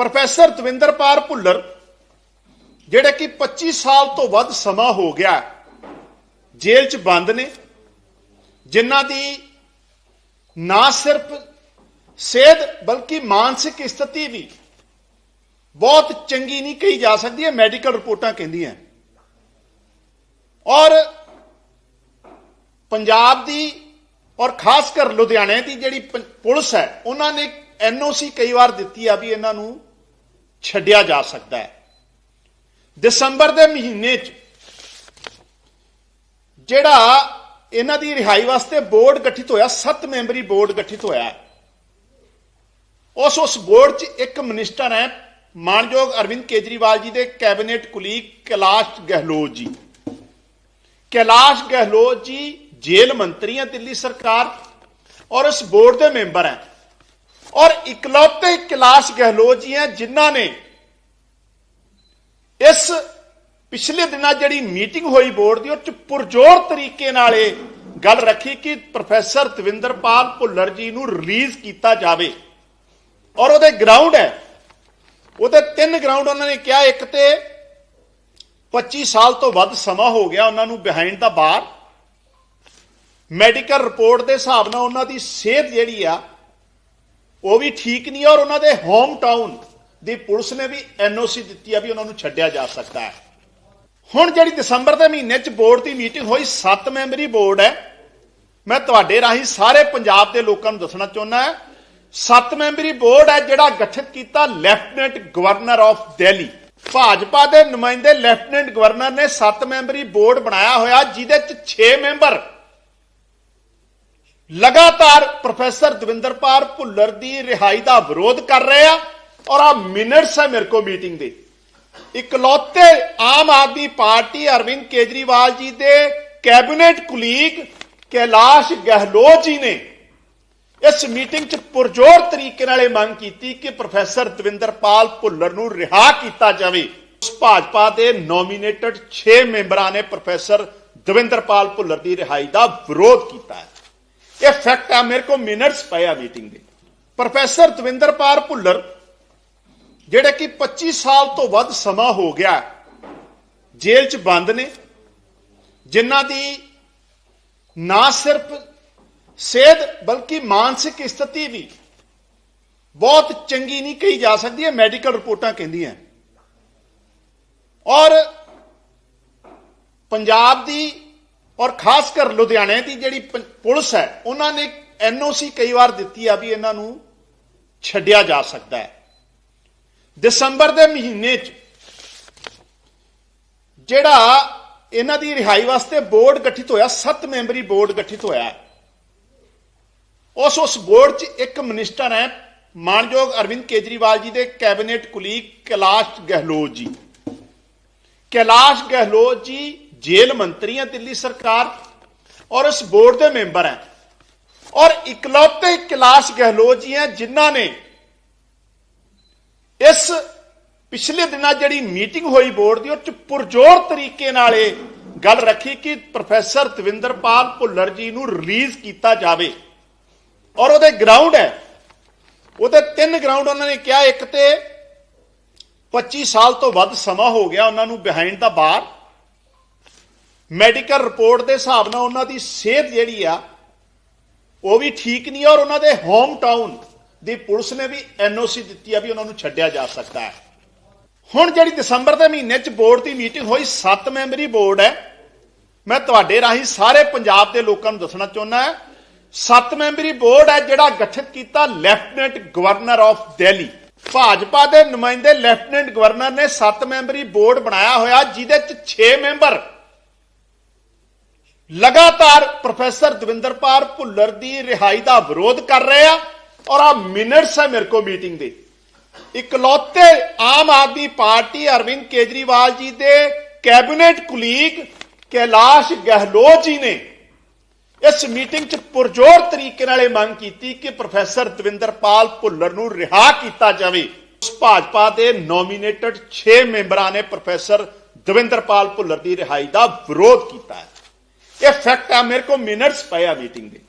Professor Davinderpal Bhullar, ਜਿਹੜੇ ਕਿ 25 ਸਾਲ ਤੋਂ ਵੱਧ ਸਮਾਂ ਹੋ ਗਿਆ ਜੇਲ੍ਹ 'ਚ ਬੰਦ ਨੇ, ਜਿਨ੍ਹਾਂ ਦੀ ਨਾ ਸਿਰਫ ਸਿਹਤ ਬਲਕਿ ਮਾਨਸਿਕ ਸਥਿਤੀ ਵੀ ਬਹੁਤ ਚੰਗੀ ਨਹੀਂ ਕਹੀ ਜਾ ਸਕਦੀ ਹੈ ਮੈਡੀਕਲ ਰਿਪੋਰਟਾਂ ਕਹਿੰਦੀਆਂ ਔਰ ਪੰਜਾਬ ਦੀ ਔਰ ਖਾਸ ਕਰ ਲੁਧਿਆਣੇ ਦੀ ਜਿਹੜੀ ਪ- ਪੁਲਿਸ ਹੈ, ਉਹਨਾਂ ਨੇ ਐਨਓਸੀ ਕਈ ਵਾਰ ਦਿੱਤੀ ਆ ਵੀ ਇਹਨਾਂ ਨੂੰ ਛੱਡਿਆ ਜਾ ਸਕਦਾ ਹੈ। ਦਸੰਬਰ ਦੇ ਮਹੀਨੇ 'ਚ ਜਿਹੜਾ ਇਹਨਾਂ ਦੀ ਰਿਹਾਈ ਵਾਸਤੇ ਬੋਰਡ ਗਠਿਤ ਹੋਇਆ 7 ਮੈਂਬਰੀ ਬੋਰਡ ਗਠਿਤ ਹੋਇਆ ਉਸ ਉਸ ਬੋਰਡ 'ਚ ਇੱਕ ਮਿਨਿਸਟਰ ਹੈ, ਮਾਨਯੋਗ ਅਰਵਿੰਦ ਕੇਜਰੀਵਾਲ ਜੀ ਦੇ ਕੈਬਨਿਟ ਕੁਲੀਗ ਕੈਲਾਸ਼ ਗਹਿਲੋਤ ਜੀ। ਕੈਲਾਸ਼ ਗਹਿਲੋਤ ਜੀ ਜੇਲ੍ਹ ਮੰਤਰੀ ਹੈ ਦਿੱਲੀ ਸਰਕਾਰ ਔਰ ਇਸ ਬੋਰਡ ਦੇ ਮੈਂਬਰ ਹੈ। ਔਰ ਇਕਲੌਤੇ ਕੈਲਾਸ਼ ਗਹਿਲੋਤ ਜੀ ਹੈ ਜਿਨ੍ਹਾਂ ਨੇ ਇਸ ਪਿਛਲੇ ਦਿਨਾਂ ਜਿਹੜੀ ਮੀਟਿੰਗ ਹੋਈ ਬੋਰਡ ਦੀ, ਉਹ ਚ ਪੁਰਜੋਰ ਤਰੀਕੇ ਨਾਲ ਇਹ ਗੱਲ ਰੱਖੀ ਕਿ ਪ੍ਰੋਫੈਸਰ ਦਵਿੰਦਰਪਾਲ ਭੁੱਲਰ ਜੀ ਨੂੰ ਰਿਲੀਜ਼ ਕੀਤਾ ਜਾਵੇ। ਔਰ ਉਹਦੇ ਗਰਾਊਂਡ ਹੈ। ਉਹਦੇ ਤਿੰਨ ਗਰਾਊਂਡ ਉਹਨਾਂ ਨੇ ਕਿਹਾ, ਇੱਕ ਤੇ 25 ਸਾਲ ਤੋਂ ਵੱਧ ਸਮਾਂ ਹੋ ਗਿਆ ਉਹਨਾਂ ਨੂੰ behind the bar medical report ਦੇ ਹਿਸਾਬ ਨਾਲ ਉਹਨਾਂ ਦੀ ਸਿਹਤ ਜਿਹੜੀ ਆ ਉਹ ਵੀ ਠੀਕ ਨਹੀਂ ਔਰ ਉਹਨਾਂ ਦੇ ਹੋਮ ਟਾਊਨ ਦੀ ਪੁਲਿਸ ਨੇ ਵੀ ਐਨਓਸੀ ਦਿੱਤੀ ਆ ਵੀ ਉਹਨਾਂ ਨੂੰ ਛੱਡਿਆ ਜਾ ਸਕਦਾ ਹੈ। ਹੁਣ ਜਿਹੜੀ ਦਸੰਬਰ ਦੇ ਮਹੀਨੇ 'ਚ ਬੋਰਡ ਦੀ ਮੀਟਿੰਗ ਹੋਈ 7 ਮੈਂਬਰੀ ਬੋਰਡ ਹੈ। ਮੈਂ ਤੁਹਾਡੇ ਰਾਹੀਂ ਸਾਰੇ ਪੰਜਾਬ ਦੇ ਲੋਕਾਂ ਨੂੰ ਦੱਸਣਾ ਚਾਹੁੰਦਾ ਹਾਂ 7 ਮੈਂਬਰੀ ਬੋਰਡ ਹੈ ਜਿਹੜਾ ਗਠਿਤ ਕੀਤਾ lieutenant governor of Delhi Bhajpa ਦੇ ਨੁਮਾਇੰਦੇ ਲੈਫਟੀਨੈਂਟ ਗਵਰਨਰ ਨੇ 7 ਮੈਂਬਰੀ ਬੋਰਡ ਬਣਾਇਆ ਹੋਇਆ, ਜਿਹਦੇ 'ਚ 6 ਮੈਂਬਰ ਲਗਾਤਾਰ ਪ੍ਰੋਫੈਸਰ ਦਵਿੰਦਰਪਾਲ ਭੁੱਲਰ ਦੀ ਰਿਹਾਈ ਦਾ ਵਿਰੋਧ ਕਰ ਰਹੇ ਆ ਔਰ ਆ ਮਿੰਟਸ ਹੈ ਮੇਰੇ ਕੋ ਮੀਟਿੰਗ ਦੇ। ਇਕਲੌਤੇ ਆਮ ਆਦਮੀ ਪਾਰਟੀ ਅਰਵਿੰਦ ਕੇਜਰੀਵਾਲ ਜੀ ਦੇ ਕੈਬਨਿਟ ਕੁਲੀਗ ਕੈਲਾਸ਼ ਗਹਿਲੋਤ ਜੀ ਨੇ ਇਸ ਮੀਟਿੰਗ 'ਚ ਪੁਰਜੋਰ ਤਰੀਕੇ ਨਾਲ ਇਹ ਮੰਗ ਕੀਤੀ ਕਿ ਪ੍ਰੋਫੈਸਰ ਦਵਿੰਦਰਪਾਲ ਭੁੱਲਰ ਨੂੰ ਰਿਹਾ ਕੀਤਾ ਜਾਵੇ। ਉਸ ਭਾਜਪਾ ਦੇ ਨੋਮੀਨੇਟਡ 6 ਮੈਂਬਰਾਂ ਨੇ ਪ੍ਰੋਫੈਸਰ ਦਵਿੰਦਰਪਾਲ ਭੁੱਲਰ ਦੀ ਰਿਹਾਈ ਦਾ ਵਿਰੋਧ ਕੀਤਾ ਹੈ। ਇਹ ਫੈਕਟ ਆ, ਮੇਰੇ ਕੋ ਮਿੰਟਸ ਪਏ ਆ ਮੀਟਿੰਗ ਦੇ। ਪ੍ਰੋਫੈਸਰ ਦਵਿੰਦਰਪਾਲ ਭੁੱਲਰ, ਜਿਹੜੇ ਕਿ 25 ਸਾਲ ਤੋਂ ਵੱਧ ਸਮਾਂ ਹੋ ਗਿਆ ਜੇਲ੍ਹ 'ਚ ਬੰਦ ਨੇ, ਜਿਨ੍ਹਾਂ ਦੀ ਨਾ ਸਿਰਫ ਸਿਹਤ ਬਲਕਿ ਮਾਨਸਿਕ ਸਥਿਤੀ ਵੀ ਬਹੁਤ ਚੰਗੀ ਨਹੀਂ ਕਹੀ ਜਾ ਸਕਦੀ ਹੈ ਮੈਡੀਕਲ ਰਿਪੋਰਟਾਂ ਕਹਿੰਦੀਆਂ। ਔਰ ਪੰਜਾਬ ਦੀ ਔਰ ਖਾਸ ਕਰ ਲੁਧਿਆਣੇ ਦੀ ਜਿਹੜੀ ਪ- ਪੁਲਿਸ ਹੈ, ਉਹਨਾਂ ਨੇ ਐਨਓਸੀ ਕਈ ਵਾਰ ਦਿੱਤੀ ਆ ਵੀ ਇਹਨਾਂ ਨੂੰ ਛੱਡਿਆ ਜਾ ਸਕਦਾ ਹੈ। ਦਸੰਬਰ ਦੇ ਮਹੀਨੇ 'ਚ ਜਿਹੜਾ ਇਹਨਾਂ ਦੀ ਰਿਹਾਈ ਵਾਸਤੇ ਬੋਰਡ ਗਠਿਤ ਹੋਇਆ 7 ਮੈਂਬਰੀ ਬੋਰਡ ਗਠਿਤ ਹੋਇਆ ਉਸ ਉਸ ਬੋਰਡ 'ਚ ਇੱਕ ਮਿਨਿਸਟਰ ਹੈ, ਮਾਨਯੋਗ ਅਰਵਿੰਦ ਕੇਜਰੀਵਾਲ ਜੀ ਦੇ ਕੈਬਨਿਟ ਕੁਲੀਗ ਕੈਲਾਸ਼ ਗਹਿਲੋਤ ਜੀ। ਕੈਲਾਸ਼ ਗਹਿਲੋਤ ਜੀ ਜੇਲ੍ਹ ਮੰਤਰੀ ਹੈ ਦਿੱਲੀ ਸਰਕਾਰ ਔਰ ਇਸ ਬੋਰਡ ਦੇ ਮੈਂਬਰ ਹੈ। ਔਰ ਇਕਲੌਤੇ ਕੈਲਾਸ਼ ਗਹਿਲੋਤ ਜੀ ਹੈ ਜਿਨ੍ਹਾਂ ਨੇ ਇਸ ਪਿਛਲੇ ਦਿਨਾਂ ਜਿਹੜੀ ਮੀਟਿੰਗ ਹੋਈ ਬੋਰਡ ਦੀ, ਉਹ ਚ ਪੁਰਜੋਰ ਤਰੀਕੇ ਨਾਲ ਇਹ ਗੱਲ ਰੱਖੀ ਕਿ ਪ੍ਰੋਫੈਸਰ ਦਵਿੰਦਰਪਾਲ ਭੁੱਲਰ ਜੀ ਨੂੰ ਰਿਲੀਜ਼ ਕੀਤਾ ਜਾਵੇ। ਔਰ ਉਹਦੇ ਗਰਾਊਂਡ ਹੈ। ਉਹਦੇ ਤਿੰਨ ਗਰਾਊਂਡ ਉਹਨਾਂ ਨੇ ਕਿਹਾ, ਇੱਕ ਤੇ 25 ਸਾਲ ਤੋਂ ਵੱਧ ਸਮਾਂ ਹੋ ਗਿਆ ਉਹਨਾਂ ਨੂੰ behind the bar medical report ਦੇ ਹਿਸਾਬ ਨਾਲ ਉਹਨਾਂ ਦੀ ਸਿਹਤ ਜਿਹੜੀ ਆ, ਉਹ ਵੀ ਠੀਕ ਨਹੀਂ ਔਰ ਉਹਨਾਂ ਦੇ ਹੋਮ ਟਾਊਨ ਦੀ ਪੁਲਿਸ ਨੇ ਵੀ ਐਨਓਸੀ ਦਿੱਤੀ ਆ ਵੀ ਉਹਨਾਂ ਨੂੰ ਛੱਡਿਆ ਜਾ ਸਕਦਾ ਹੈ। ਹੁਣ ਜਿਹੜੀ ਦਸੰਬਰ ਦੇ ਮਹੀਨੇ 'ਚ ਬੋਰਡ ਦੀ ਮੀਟਿੰਗ ਹੋਈ 7 ਮੈਂਬਰੀ ਬੋਰਡ ਹੈ। ਮੈਂ ਤੁਹਾਡੇ ਰਾਹੀਂ ਸਾਰੇ ਪੰਜਾਬ ਦੇ ਲੋਕਾਂ ਨੂੰ ਦੱਸਣਾ ਚਾਹੁੰਦਾ ਹਾਂ 7 ਮੈਂਬਰੀ ਬੋਰਡ ਹੈ ਜਿਹੜਾ ਗਠਿਤ ਕੀਤਾ lieutenant governor of Delhi. Bhajpa ਦੇ ਨੁਮਾਇੰਦੇ ਲੈਫਟੀਨੈਂਟ ਗਵਰਨਰ ਨੇ 7 ਮੈਂਬਰੀ ਬੋਰਡ ਬਣਾਇਆ ਹੋਇਆ, ਜਿਹਦੇ 'ਚ 6 ਮੈਂਬਰ ਲਗਾਤਾਰ ਪ੍ਰੋਫੈਸਰ ਦਵਿੰਦਰਪਾਲ ਭੁੱਲਰ ਦੀ ਰਿਹਾਈ ਦਾ ਵਿਰੋਧ ਕਰ ਰਹੇ ਆ ਔਰ ਆ ਮਿੰਟਸ ਹੈ ਮੇਰੇ ਕੋ ਮੀਟਿੰਗ ਦੇ। ਇਕਲੌਤੇ ਆਮ ਆਦਮੀ ਪਾਰਟੀ ਅਰਵਿੰਦ ਕੇਜਰੀਵਾਲ ਜੀ ਦੇ ਕੈਬਨਿਟ ਕੁਲੀਗ ਕੈਲਾਸ਼ ਗਹਿਲੋਤ ਜੀ ਨੇ ਇਸ ਮੀਟਿੰਗ 'ਚ ਪੁਰਜੋਰ ਤਰੀਕੇ ਨਾਲ ਇਹ ਮੰਗ ਕੀਤੀ ਕਿ ਪ੍ਰੋਫੈਸਰ ਦਵਿੰਦਰਪਾਲ ਭੁੱਲਰ ਨੂੰ ਰਿਹਾ ਕੀਤਾ ਜਾਵੇ। ਉਸ ਭਾਜਪਾ ਦੇ ਨੋਮੀਨੇਟਡ 6 ਮੈਂਬਰਾਂ ਨੇ ਪ੍ਰੋਫੈਸਰ ਦਵਿੰਦਰਪਾਲ ਭੁੱਲਰ ਦੀ ਰਿਹਾਈ ਦਾ ਵਿਰੋਧ ਕੀਤਾ ਹੈ। ਇਹ ਫੈਕਟ ਆ ਮੇਰੇ ਕੋ ਮਿੰਟਸ ਪਿਆ ਆ ਮੀਟਿੰਗ ਦੇ।